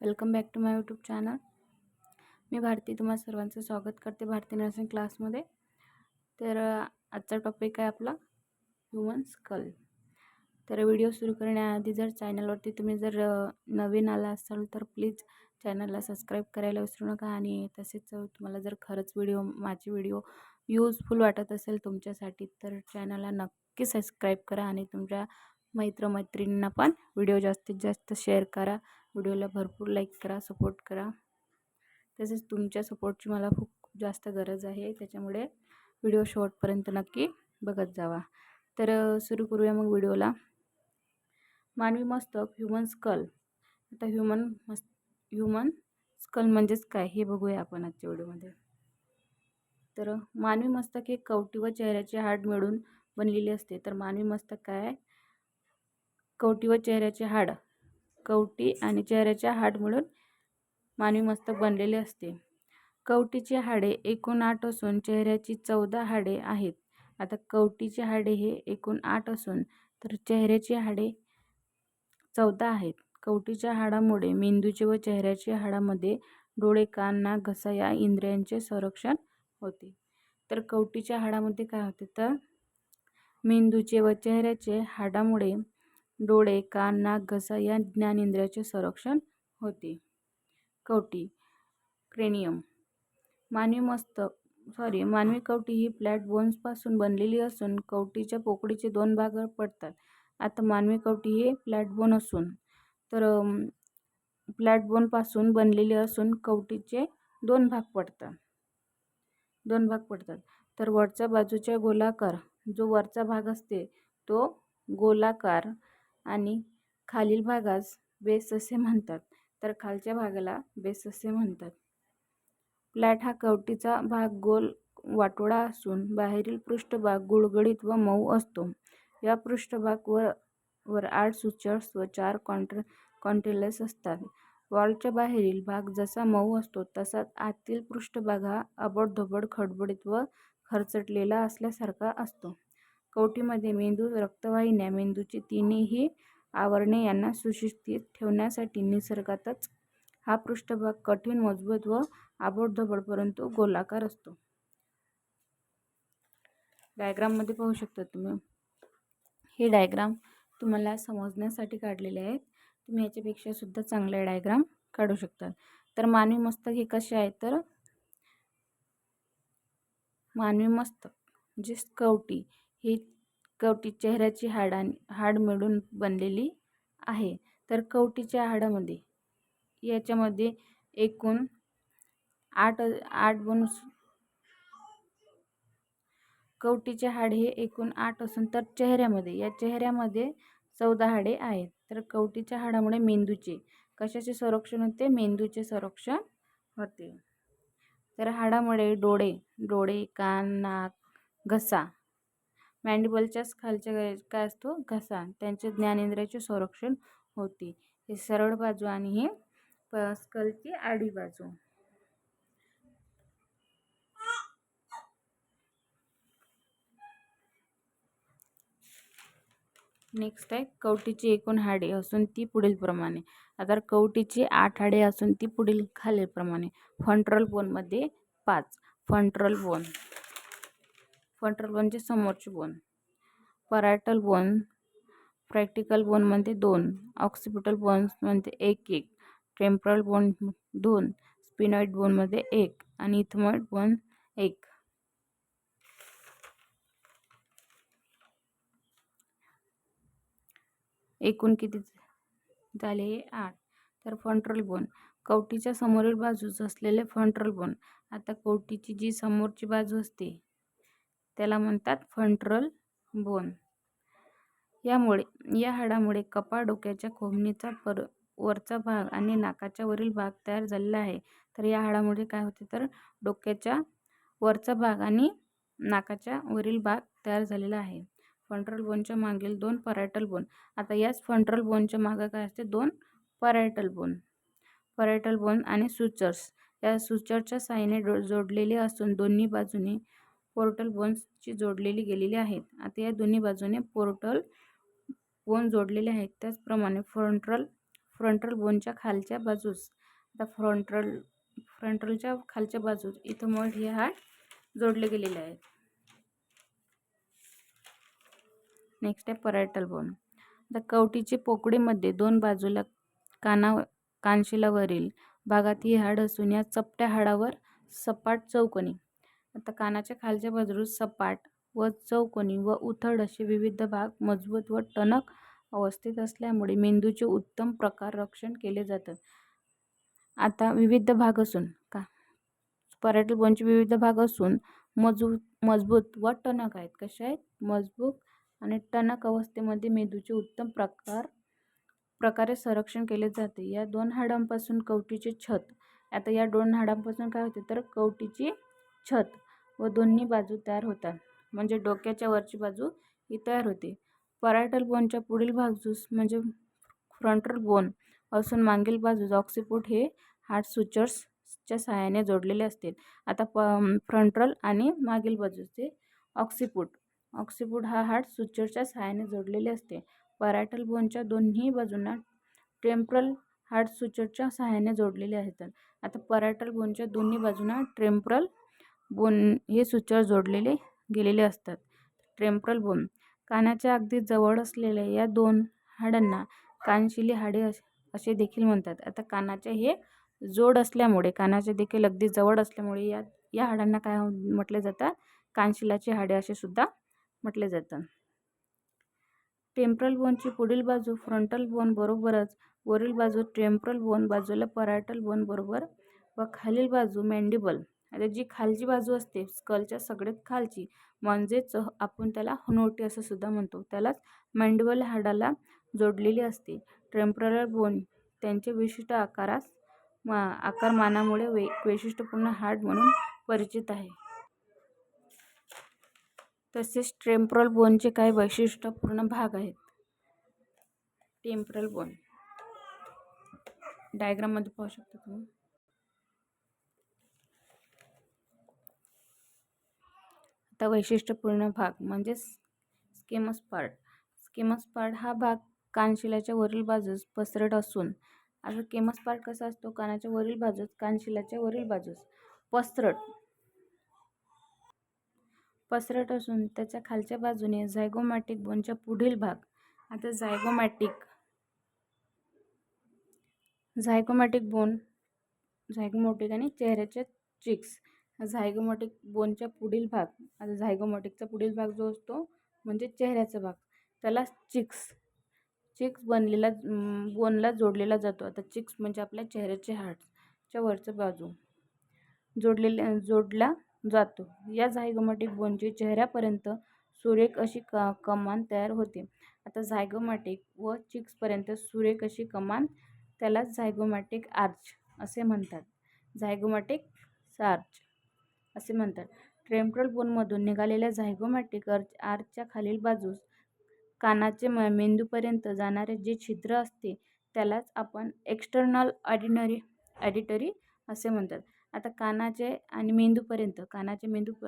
Welcome back to my YouTube channel मी भारती तुम्हा सर्वांचं स्वागत करते भारती नर्सिंग क्लासमध्ये तर आजचा टॉपिक आहे आपला ह्युमन स्कल तर व्हिडिओ सुरू करण्याआधी जर चॅनलवरती तुम्ही जर नवीन आला असाल तर प्लीज चॅनलला सबस्क्राईब करायला विसरू नका आणि तसेच तुम्हाला जर खरंच व्हिडिओ माझी व्हिडिओ यूजफुल वाटत असेल तुमच्यासाठी तर चॅनलला नक्की सबस्क्राईब करा आणि तुमच्या मैत्रमैत्रिणींना पण व्हिडिओ जास्तीत जास्त शेअर करा. व्हिडिओला भरपूर लाईक करा सपोर्ट करा. तसेच तुमच्या सपोर्टची मला खूप जास्त गरज आहे. त्याच्यामुळे व्हिडिओ शॉर्टपर्यंत नक्की बघत जावा. तर सुरू करूया मग व्हिडिओला. मानवी मस्तक ह्युमन स्कल. आता ह्युमन मस् ह्युमन स्कल म्हणजेच काय हे बघूया आपण आजच्या व्हिडिओमध्ये. तर मानवी मस्तक हे कवटी व चेहऱ्याचे हाड मिळून बनलेले असते. तर मानवी मस्तक काय? आहे? कवटी व चेहऱ्याचे हाड कवटी आणि चेहऱ्याच्या हाड मिळून मानवी मस्तक बनलेले असते. कवटीची हाडे एकूण आठ असून चेहऱ्याची चौदा हाडे आहेत. आता कवटीची हाडे हे एकूण आठ असून तर चेहऱ्याची हाडे चौदा आहेत. कवटीच्या हाडामुळे मेंदूचे व चेहऱ्याच्या हाडामध्ये डोळे कान नाक घसा या इंद्रियांचे संरक्षण होते. तर कवटीच्या हाडामध्ये काय होते? तर मेंदूचे व चेहऱ्याचे हाडामुळे डोळे कान नाक घसा या ज्ञानेंद्रियाचे संरक्षण होते. कवटी क्रेनियम. मानवी मस्तक सॉरी मानवी कवटी ही फ्लॅट बोन्सपासून बनलेली असून कवटीच्या पोकळीचे दोन भाग पडतात. आता मानवी कवटी हे फ्लॅट बोन असून तर फ्लॅट बोनपासून बनलेली असून कवटीचे दोन भाग पडतात. दोन भाग पडतात. तर वरच्या बाजूच्या गोलाकार जो वरचा भाग असते तो गोलाकार आणि खालील भागास बेस असे म्हणतात. तर खालच्या भागाला बेस असे म्हणतात. फ्लॅट हा कवटीचा भाग गोल वाटोळा असून बाहेरील पृष्ठभाग गुळगुळीत व मऊ असतो. या पृष्ठभाग वर वर आठ सुचर्स व चार कॉन्ट्र कॉन्टिलस असतात. वॉलच्या बाहेरील भाग जसा मऊ असतो तसाच आतील पृष्ठभाग हा अबडधोबड खडबडीत व खरचटलेला असल्यासारखा असतो. कवटीमध्ये मेंदू रक्तवाहिन्या मेंदूची तीनही आवरणे यांना सुशिक्षित ठेवण्यासाठी निसर्गातच हा पृष्ठभाग कठीण मजबूत व आबडधोबड परंतु गोलाकार असतो. डायग्राममध्ये पाहू शकता तुम्ही. हे डायग्राम तुम्हाला समजण्यासाठी काढलेले आहेत. तुम्ही याच्यापेक्षा सुद्धा चांगले डायग्राम काढू शकतात. तर मानवी मस्तक हे कसे आहे? तर मानवी मस्तक म्हणजे कवटी ही कवटी चेहऱ्याची हाड आणि हाड मिळून बनलेली आहे. तर कवटीच्या हाडामध्ये याच्यामध्ये एकूण आठ आठ बनूस कवटीचे हाड हे एकूण आठ असून तर चेहऱ्यामध्ये या चेहऱ्यामध्ये चौदा हाडे आहेत. तर कवटीच्या हाडामुळे मेंदूचे कशाचे संरक्षण होते? मेंदूचे संरक्षण होते. तर हाडामुळे डोळे डोळे कान नाक घसा मॅन्डिबलच्याच खालच्या काय असतो? घसा. त्यांचे ज्ञानेंद्रियाचे संरक्षण होते. हे सरळ बाजू आणि हे स्कलची आडी बाजू. नेक्स्ट आहे कवटीची एकूण हाडे असून ती पुढीलप्रमाणे आता कवटीची आठ हाडे असून ती पुढील खालीलप्रमाणे. फंट्रल बोनमध्ये पाच. फंट्रल बोन फ्रंटल बोनचे समोरचे बोन परायटल बोन प्रॅक्टिकल बोनमध्ये दोन. ऑक्सिपिटल म्हणजे एक एक. टेम्परल बोन दोन. स्पिनॉइड बोनमध्ये म्हणजे एक. आणि इथमॉइड बोन एक. एकूण किती झाले आठ. तर फंट्रल बोन कवटीच्या समोरील बाजूस असलेले फंट्रल बोन आता कवटीची जी समोरची बाजू असते त्याला म्हणतात फ्रंट्रल बोन. यामुळे या हाडामुळे कपाळ डोक्याच्या खोबणीचा पर वरचा भाग आणि नाकाच्या वरील भाग तयार झालेला आहे. तर या हाडामुळे काय होते तर डोक्याच्या वरचा भाग आणि नाकाच्या वरील भाग तयार झालेला आहे. फ्रंट्रल बोनच्या मागील दोन पॅरायटल बोन. आता याच फ्रंट्रल बोनच्या मागं काय असते? दोन पॅरायटल बोन. पॅरायटल बोन आणि सुचर्स. या सुचरच्या साहाय्याने जोडलेले असून दोन्ही बाजूने पोर्टल बोन्सची जोडलेली गेलेली आहेत. आता या दोन्ही बाजूने पोर्टल बोन जोडलेले आहेत. त्याचप्रमाणे फ्रंट्रल फ्रंटल बोनच्या खालच्या बाजूस आता फ्रंट्रल फ्रंट्रलच्या खालच्या बाजूस इथं मग हे हाड जोडले गेलेले आहेत. नेक्स्ट आहे परायटल बोन. आता कवटीची पोकळीमध्ये दोन बाजूला काना कानशिलावरील भागात ही हाड असून या चपट्या हाडावर सपाट चौकणी आता कानाच्या खालच्या बाजूस सपाट व चौकोनी व उथळ असे विविध भाग मजबूत व टणक अवस्थेत असल्यामुळे मेंदूचे उत्तम प्रकार रक्षण केले जातात. आता विविध भाग असून का? परायटल बोनचे विविध भाग असून मजबूत मजबूत व टणक आहेत. कसे आहेत? मजबूत आणि टणक अवस्थेमध्ये मेंदूचे उत्तम प्रकार प्रकारे संरक्षण केले जाते. या दोन हाडांपासून कवटीचे छत. आता या दोन हाडांपासून काय होते? तर कवटीची छत व दोन्ही बाजू तयार होतात. म्हणजे डोक्याच्या वरची बाजू ही तयार होते. परायटल बोनच्या पुढील बाजूस म्हणजे फ्रंटल बोन असून मागील बाजूस ऑक्सिपुट हे हार्ट सुचर्सच्या सहाय्याने जोडलेले असते. आता प फ्रंटल आणि मागील बाजूचे ऑक्सिपुट. ऑक्सिपुट हा हार्ट सुचरच्या सहाय्याने जोडलेले असते. परायटल बोनच्या दोन्ही बाजूंना टेम्परल हार्ट सुचरच्या सहाय्याने जोडलेले आहेत. आता परायटल बोनच्या दोन्ही बाजूंना ट्रेम्परल बोन हे सुचर जोडलेले गेलेले असतात. ट्रेम्परल बोन कानाच्या अगदी जवळ असलेल्या या दोन हाडांना कानशिली हाडे असे देखील म्हणतात. आता कानाचे हे जोड असल्यामुळे कानाचे देखील अगदी जवळ असल्यामुळे या या हाडांना काय हो, म्हटले जातात? कानशिलाचे हाडे असे सुद्धा म्हटले जातात. टेम्परल बोनची पुढील बाजू फ्रंटल बोन बरोबरच वरील बाजू टेम्परल बोन बाजूला पराटल बोन बरोबर व खालील बाजू मॅन्डिबल आता जी खालची बाजू असते स्कलच्या सगळ्यात खालची म्हणजेच आपण त्याला हनोटी असं सुद्धा म्हणतो. त्यालाच मॅन्डिबल हाडाला जोडलेली असते. टेम्परल बोन त्यांच्या विशिष्ट आकारास मा आकारमानामुळे वे वैशिष्ट्यपूर्ण हाड म्हणून परिचित आहे. तसेच टेम्परल बोनचे काही वैशिष्ट्यपूर्ण भाग आहेत. टेम्परल बोन डायग्राममध्ये पाहू शकता तुम्ही. आता वैशिष्ट्यपूर्ण भाग म्हणजे स्केमस पार्ट स्केमस पार्ट हा भाग कानशिलाच्या वरील बाजूस पसरट असून आता केमस पार्ट कसा असतो? कानाच्या वरील बाजूस कानशिलाच्या वरील बाजूस पसरट पसरट असून त्याच्या खालच्या बाजूने झायगोमॅटिक बोनच्या पुढील भाग. आता झायगोमॅटिक झायगोमॅटिक बोन झायगोमॅटिक आणि चेहऱ्याच्या चिक्स झायगोमॅटिक बोनच्या पुढील भाग आता झायगोमॅटिकचा पुढील भाग जो असतो म्हणजे चेहऱ्याचा भाग. त्याला चिक्स चिक्स बनलेला बोनला जोडलेला जातो. आता चिक्स म्हणजे आपल्या चेहऱ्याचे हाडच्या वरचं बाजू जोडलेल्या जोडला जातो. या झायगोमॅटिक बोनची चेहऱ्यापर्यंत सुरेख अशी क कमान तयार होते? आता झायगोमॅटिक व चिक्सपर्यंत सुरेख अशी कमान त्याला झायगोमॅटिक आर्च असे म्हणतात. झायगोमॅटिक सार्च. असे म्हणतात. ट्रेम्परल बोनमधून निघालेल्या झायगोमॅटिक अर्च आर्चच्या खालील बाजूस कानाचे म मेंदूपर्यंत जाणारे जे छिद्र असते त्यालाच आपण एक्स्टर्नल ऑर्डिनरी ॲडिटरी असे म्हणतात. आता कानाचे आणि मेंदूपर्यंत कानाचे मेंदू प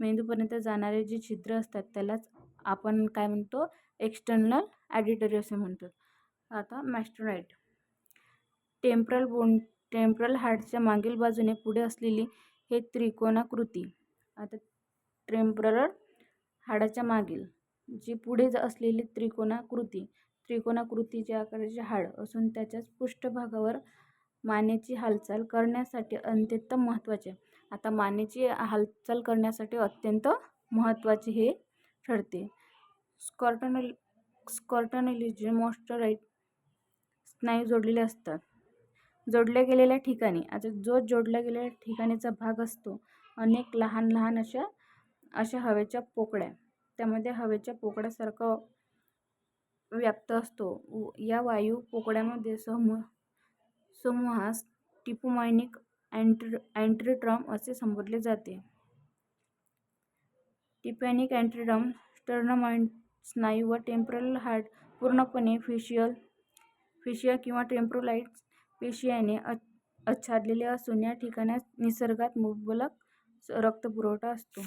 मेंदूपर्यंत जाणारे जे छिद्र असतात त्यालाच आपण काय म्हणतो? एक्स्टर्नल ॲडिटरी असे म्हणतो. आता मॅस्टोनाईट टेम्परल बोन टेम्परल हार्टच्या मागील बाजूने पुढे असलेली हे त्रिकोणाकृती. आता टेम्परल हाडाच्या मागील जी पुढे असलेली त्रिकोणाकृती त्रिकोणाकृतीच्या आकाराचे हाड असून त्याच्याच पृष्ठभागावर मानेची हालचाल करण्यासाठी अत्यंत महत्त्वाचे. आता मानेची हालचाल करण्यासाठी अत्यंत महत्त्वाचे हे ठरते. स्कॉर्टनल स्कॉर्टनलिजी मॉस्टराईट स्नायू जोडलेले असतात. जोडल्या गेलेल्या ठिकाणी. आता जो जोडल्या गेलेल्या ठिकाणीचा भाग असतो अनेक लहान लहान अशा अशा हवेच्या पोकळ्या. त्यामध्ये हवेच्या पोकळ्यासारखं व्याप्त असतो. या वायू पोकळ्यामध्ये समूह समूहास टिपुमायनिक अँट्री अँट्रीट्रम असे संबोधले जाते. टिपॅनिक अँट्रीड्रम स्टर्नमाइंड स्नायू व टेम्परल हार्ट पूर्णपणे फेशियल फेशिया किंवा टेम्प्रोलाइट्स पेशियाने आच्छादलेले असून या ठिकाणास निसर्गात मुबलक रक्तपुरवठा असतो.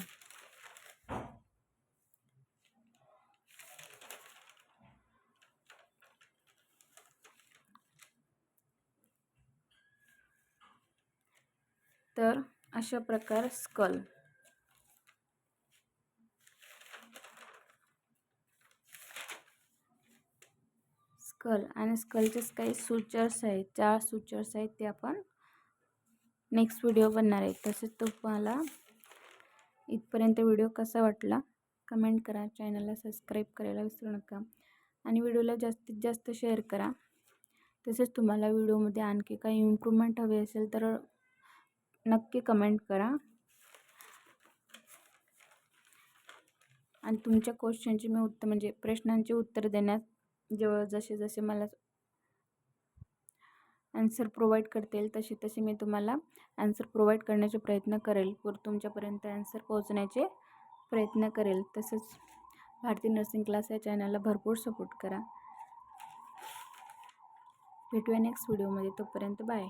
तर अशा प्रकार स्कल. स्कल आणि स्कलचेच काही सूचर्स आहेत चार सूचर्स आहेत ते आपण नेक्स्ट व्हिडिओ बनणार आहे. तसेच तुम्हाला इथपर्यंत व्हिडिओ कसा वाटला कमेंट करा. चॅनलला सबस्क्राईब करायला विसरू नका. आणि व्हिडिओला जास्तीत जास्त शेअर करा. तसेच तुम्हाला व्हिडिओमध्ये आणखी काही इम्प्रूव्हमेंट हवे असेल तर नक्की कमेंट करा. आणि तुमच्या क्वेश्चनची मी उत्तर म्हणजे प्रश्नांची उत्तर देण्यात जेव्हा जसे जसे मला ॲन्सर प्रोव्हाइड करता येईल तसे तसे मी तुम्हाला ॲन्सर प्रोव्हाइड करण्याचे प्रयत्न करेल. व तुमच्यापर्यंत ॲन्सर पोहोचण्याचे प्रयत्न करेल. तसंच भारतीय नर्सिंग क्लास या चॅनलला भरपूर सपोर्ट करा. भेटूया नेक्स्ट व्हिडिओमध्ये तोपर्यंत बाय